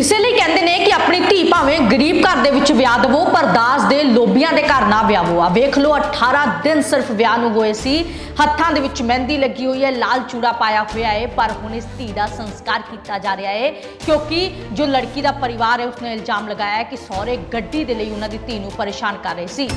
ਇਸੇ ਲਈ ਕਹਿੰਦੇ ਨੇ ਕਿ ਆਪਣੀ ਧੀ ਭਾਵੇਂ ਗਰੀਬ ਘਰ ਦੇ ਵਿੱਚ ਵਿਆਹ ਦੇਵੋ, ਪਰ ਦਾਸ ਦੇ ਲੋਬੀਆਂ ਦੇ ਘਰ ਨਾ ਵਿਆਹਵੋ ਆ ਵੇਖ ਲਓ 18 ਦਿਨ ਸਿਰਫ ਵਿਆਹ ਨੂੰ ਹੋਏ ਸੀ। ਹੱਥਾਂ ਦੇ ਵਿੱਚ ਮਹਿੰਦੀ ਲੱਗੀ ਹੋਈ ਹੈ, ਲਾਲ ਚੂੜਾ ਪਾਇਆ ਹੋਇਆ ਹੈ, ਪਰ ਹੁਣ ਇਸ ਧੀ ਦਾ ਸੰਸਕਾਰ ਕੀਤਾ ਜਾ ਰਿਹਾ ਹੈ, ਕਿਉਂਕਿ ਜੋ ਲੜਕੀ ਦਾ ਪਰਿਵਾਰ ਹੈ, ਉਸਨੇ ਇਲਜ਼ਾਮ ਲਗਾਇਆ ਹੈ ਕਿ ਸਹੁਰੇ ਗੱਡੀ ਦੇ ਲਈ ਉਹਨਾਂ ਦੀ ਧੀ ਨੂੰ ਪਰੇਸ਼ਾਨ ਕਰ ਰਹੇ ਸੀ।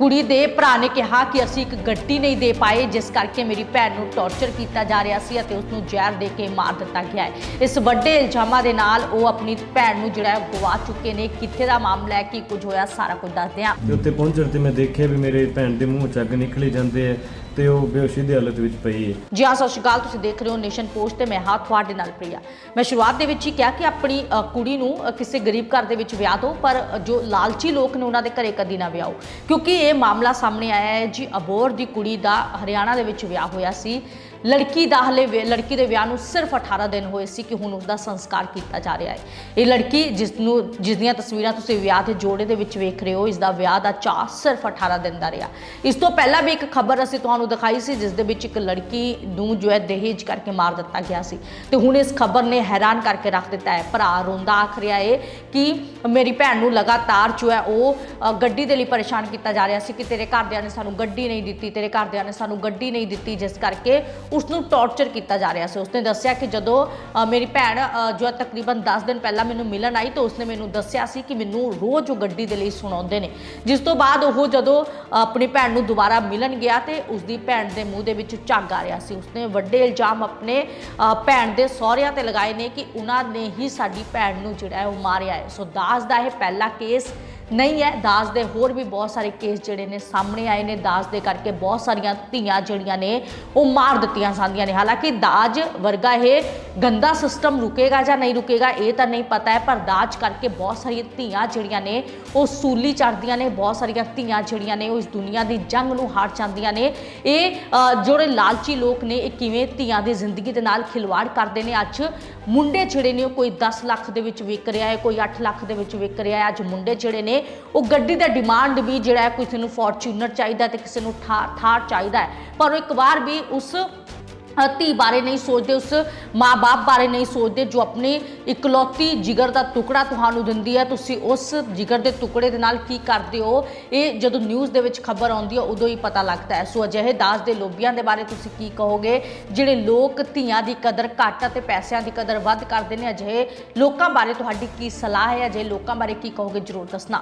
ਕੁੜੀ ਦੇ ਭਰਾ ਨੇ ਕਿਹਾ ਕਿ ਅਸੀਂ ਇੱਕ ਗੱਡੀ ਨਹੀਂ ਦੇ ਪਾਏ, ਜਿਸ ਕਰਕੇ ਮੇਰੀ ਭੈਣ ਨੂੰ ਟੌਰਚਰ ਕੀਤਾ ਜਾ ਰਿਹਾ ਸੀ ਅਤੇ ਉਸ ਨੂੰ ਜ਼ਹਿਰ ਦੇ ਕੇ ਮਾਰ ਦਿੱਤਾ ਗਿਆ ਹੈ। ਇਸ ਵੱਡੇ ਇਲਜ਼ਾਮਾਂ ਦੇ ਨਾਲ ਉਹ ਆਪਣੀ ਭੈਣ ਨੂੰ ਜਿਹੜਾ ਹੈ ਗਵਾ ਚੁੱਕੇ ਨੇ। ਕਿੱਥੇ ਦਾ ਮਾਮਲਾ ਹੈ, ਕੀ ਕੁਝ ਹੋਇਆ, ਸਾਰਾ ਕੁਝ ਦੱਸਦੇ ਹਾਂ। ਤੇ ਉੱਥੇ ਪਹੁੰਚਣ ਤੇ ਮੈਂ ਦੇਖਿਆ ਵੀ ਮੇਰੇ ਭੈਣ ਦੇ ਮੂੰਹ ਚੱਗ ਨਿਕਲੇ ਜਾਂਦੇ ਆ ਤੇ ਉਹ ਬੇਹੋਸ਼ੀ ਦੀ ਹਾਲਤ ਵਿੱਚ ਪਈ ਹੈ। ਜੀ ਹਾਂ ਸਤਿ ਸ਼੍ਰੀ ਅਕਾਲ। ਤੁਸੀਂ ਦੇਖ ਰਹੇ ਹੋ ਨੇਸ਼ਨ ਪੋਸਟ ਤੇ ਮੈਂ ਹਾਂ ਤੁਹਾਡੇ ਨਾਲ ਪ੍ਰਿਆ। ਮੈਂ ਸ਼ੁਰੂਆਤ ਦੇ ਵਿੱਚ ਹੀ ਕਿਹਾ ਕਿ ਆਪਣੀ ਅ, ਕੁੜੀ ਨੂੰ ਅ, ਕਿਸੇ ਗਰੀਬ ਘਰ ਦੇ ਵਿੱਚ ਵਿਆਹ ਦਿਓ ਪਰ ਜੋ ਲਾਲਚੀ ਲੋਕ ਨੇ ਉਹਨਾਂ ਦੇ ਘਰੇ ਕਦੀ ਨਾ ਵਿਆਹੋ। ਕਿਉਂਕਿ ਇਹ ਮਾਮਲਾ ਸਾਹਮਣੇ ਆਇਆ ਹੈ ਜੀ ਅਬੋਰ ਦੀ ਕੁੜੀ ਦਾ ਹਰਿਆਣਾ ਦੇ ਵਿੱਚ ਵਿਆਹ ਹੋਇਆ ਸੀ। ਲੜਕੀ ਦਾ ਹਲੇ ਵਿ- ਲੜਕੀ ਦੇ ਵਿਆਹ ਨੂੰ ਸਿਰਫ 18 ਦਿਨ ਹੋਏ ਸੀ ਕਿ ਹੁਣ ਉਸ ਸੰਸਕਾਰ ਕੀਤਾ ਜਾ ਰਿਹਾ ਹੈ। ਇਹ ਲੜਕੀ ਜਿਸ ਨੂੰ, ਜਿਸ ਦੀਆਂ ਤਸਵੀਰਾਂ ਤੁਸੀਂ ਵਿਆਹ ਦੇ ਜੋੜੇ ਦੇ ਵਿੱਚ ਵੇਖ ਰਹੇ ਹੋ, ਇਸ ਦਾ ਵਿਆਹ ਦਾ ਚਾਅ ਸਿਰਫ 18 ਦਿਨ ਦਾ ਰਿਹਾ। ਇਸ ਤੋਂ ਪਹਿਲਾਂ ਵੀ ਇੱਕ ਖਬਰ ਅਸੀਂ ਤੁਹਾਨੂੰ ਦਿਖਾਈ ਸੀ, ਜਿਸ ਦੇ ਵਿੱਚ ਇੱਕ ਲੜਕੀ ਨੂੰ ਜੋ ਹੈ ਦਹੇਜ ਕਰਕੇ ਮਾਰ ਦਿੱਤਾ ਗਿਆ ਸੀ। ਤੇ ਹੁਣ ਇਸ ਖਬਰ ਨੇ ਹੈਰਾਨ ਕਰਕੇ ਰੱਖ ਦਿੱਤਾ ਹੈ। ਭਰਾ ਰੋਂਦਾ ਆਖ ਰਿਹਾ ਏ ਕਿ ਮੇਰੀ ਭੈਣ ਨੂੰ ਲਗਾਤਾਰ ਜੋ ਹੈ ਉਹ ਗੱਡੀ ਦੇ ਲਈ ਪਰੇਸ਼ਾਨ ਕੀਤਾ ਜਾ ਰਿਹਾ ਸੀ ਕਿ ਤੇਰੇ ਘਰਦਿਆਂ ਨੇ ਸਾਨੂੰ ਗੱਡੀ ਨਹੀਂ ਦਿੱਤੀ, ਤੇਰੇ ਘਰਦਿਆਂ ਨੇ ਸਾਨੂੰ ਗੱਡੀ ਨਹੀਂ ਦਿੱਤੀ, ਜਿਸ ਕਰਕੇ ਉਸ ਨੂੰ ਟੌਰਚਰ ਕੀਤਾ ਜਾ ਰਿਹਾ ਸੀ। ਉਸਨੇ ਦੱਸਿਆ ਕਿ ਜਦੋਂ ਮੇਰੀ ਭੈਣ ਜੋ ਹੈ ਤਕਰੀਬਨ 10 ਦਿਨ ਪਹਿਲਾਂ ਮੈਨੂੰ ਮਿਲਣ ਆਈ, ਤਾਂ ਉਸਨੇ ਮੈਨੂੰ ਦੱਸਿਆ ਸੀ ਕਿ ਮੈਨੂੰ ਰੋਜ਼ ਉਹ ਗੱਡੀ ਦੇ ਲਈ ਸੁਣਾਉਂਦੇ ਨੇ। ਜਿਸ ਤੋਂ ਬਾਅਦ ਉਹ ਜਦੋਂ ਆਪਣੀ ਭੈਣ ਨੂੰ ਦੁਬਾਰਾ ਮਿਲਣ ਗਿਆ ਤੇ ਉਸਦੀ ਭੈਣ ਦੇ ਮੂੰਹ ਦੇ ਵਿੱਚ ਝੱਗ ਆ ਰਿਹਾ ਸੀ। ਉਸਨੇ ਵੱਡੇ ਇਲਜ਼ਾਮ ਆਪਣੇ ਭੈਣ ਦੇ ਸਹੁਰਿਆਂ ਤੇ ਲਗਾਏ ਨੇ ਕਿ ਉਹਨਾਂ ਨੇ ਹੀ ਸਾਡੀ ਭੈਣ ਨੂੰ ਜਿਹੜਾ ਹੈ ਉਹ ਮਾਰਿਆ ਹੈ। ਸੋ ਦਾਸ ਦਾ ਇਹ ਪਹਿਲਾ ਕੇਸ ਨਹੀਂ ਹੈ। ਦਾਜ ਦੇ ਹੋਰ ਵੀ ਬਹੁਤ ਸਾਰੇ ਕੇਸ ਜਿਹੜੇ ਨੇ ਸਾਹਮਣੇ ਆਏ ਨੇ। ਦਾਜ ਦੇ ਕਰਕੇ ਬਹੁਤ ਸਾਰੀਆਂ ਧੀਆਂ ਜਿਹੜੀਆਂ ਨੇ ਉਹ ਮਾਰ ਦਿੱਤੀਆਂ ਜਾਂਦੀਆਂ ਨੇ। ਹਾਲਾਂਕਿ ਦਾਜ ਵਰਗਾ ਇਹ ਗੰਦਾ ਸਿਸਟਮ ਰੁਕੇਗਾ ਜਾਂ ਨਹੀਂ ਰੁਕੇਗਾ ਇਹ ਤਾਂ ਨਹੀਂ ਪਤਾ ਹੈ ਪਰ ਦਾਜ ਕਰਕੇ ਬਹੁਤ ਸਾਰੀਆਂ ਧੀਆਂ ਜਿਹੜੀਆਂ ਨੇ ਉਹ ਸੂਲੀ ਚੜਦੀਆਂ ਨੇ। ਬਹੁਤ ਸਾਰੀਆਂ ਧੀਆਂ ਜਿਹੜੀਆਂ ਨੇ ਉਹ ਇਸ ਦੁਨੀਆ ਦੀ ਜੰਗ ਨੂੰ ਹਾਰ ਜਾਂਦੀਆਂ ਨੇ। ਇਹ ਅ, ਜਿਹੜੇ ਲਾਲਚੀ ਲੋਕ ਨੇ ਇਹ ਕਿਵੇਂ ਧੀਆਂ ਦੀ ਜ਼ਿੰਦਗੀ ਦੇ ਨਾਲ ਖਿਲਵਾੜ ਕਰਦੇ ਨੇ? ਅੱਜ ਮੁੰਡੇ ਜਿਹੜੇ ਨੇ ਉਹ ਕੋਈ 10 ਲੱਖ ਦੇ ਵਿੱਚ ਵਿਕ ਰਿਹਾ ਹੈ ਕੋਈ 8 ਲੱਖ ਦੇ ਵਿੱਚ ਵਿਕ ਰਿਹਾ ਹੈ। ਅੱਜ ਮੁੰਡੇ ਜਿਹੜੇ ਨੇ ਉਹ ਗੱਡੀ ਦਾ ਡਿਮਾਂਡ ਵੀ ਜਿਹੜਾ ਹੈ ਕਿਸੇ ਨੂੰ ਫੋਰਚੂਨਰ ਚਾਹੀਦਾ ਤੇ ਕਿਸੇ ਨੂੰ ਥਾਰ ਥਾਰ ਚਾਹੀਦਾ ਹੈ। ਪਰ ਉਹ ਇੱਕ ਵਾਰ ਵੀ ਉਸ ਧੀ ਬਾਰੇ ਨਹੀਂ ਸੋਚਦੇ, ਉਸ ਮਾਂ-ਬਾਪ ਬਾਰੇ ਨਹੀਂ ਸੋਚਦੇ ਜੋ ਆਪਣੀ ਇਕਲੌਤੀ ਜਿਗਰ ਦਾ ਟੁਕੜਾ ਤੁਹਾਨੂੰ ਦਿੰਦੀ ਹੈ। ਤੁਸੀਂ ਉਸ ਜਿਗਰ ਦੇ ਟੁਕੜੇ ਦੇ ਨਾਲ ਕੀ ਕਰਦੇ ਹੋ? ਇਹ ਜਦੋਂ ਨਿਊਜ਼ ਦੇ ਵਿੱਚ ਖਬਰ ਆਉਂਦੀ ਹੈ, ਉਦੋਂ ਹੀ ਪਤਾ ਲੱਗਦਾ ਹੈ। ਸੋ ਅਜਿਹੇ ਦਾਜ ਦੇ ਲੋਭੀਆਂ ਦੇ ਬਾਰੇ ਤੁਸੀਂ ਕੀ ਕਹੋਗੇ? ਜਿਹੜੇ ਲੋਕ ਧੀਆਂ ਦੀ ਕਦਰ ਘੱਟ ਅਤੇ ਪੈਸਿਆਂ ਦੀ ਕਦਰ ਵੱਧ ਕਰਦੇ ਨੇ, ਅਜਿਹੇ ਲੋਕਾਂ ਬਾਰੇ ਤੁਹਾਡੀ ਕੀ ਸਲਾਹ ਹੈ? ਅਜਿਹੇ ਲੋਕਾਂ ਬਾਰੇ ਕੀ ਕਹੋਗੇ? ਜਰੂਰ ਦੱਸਣਾ।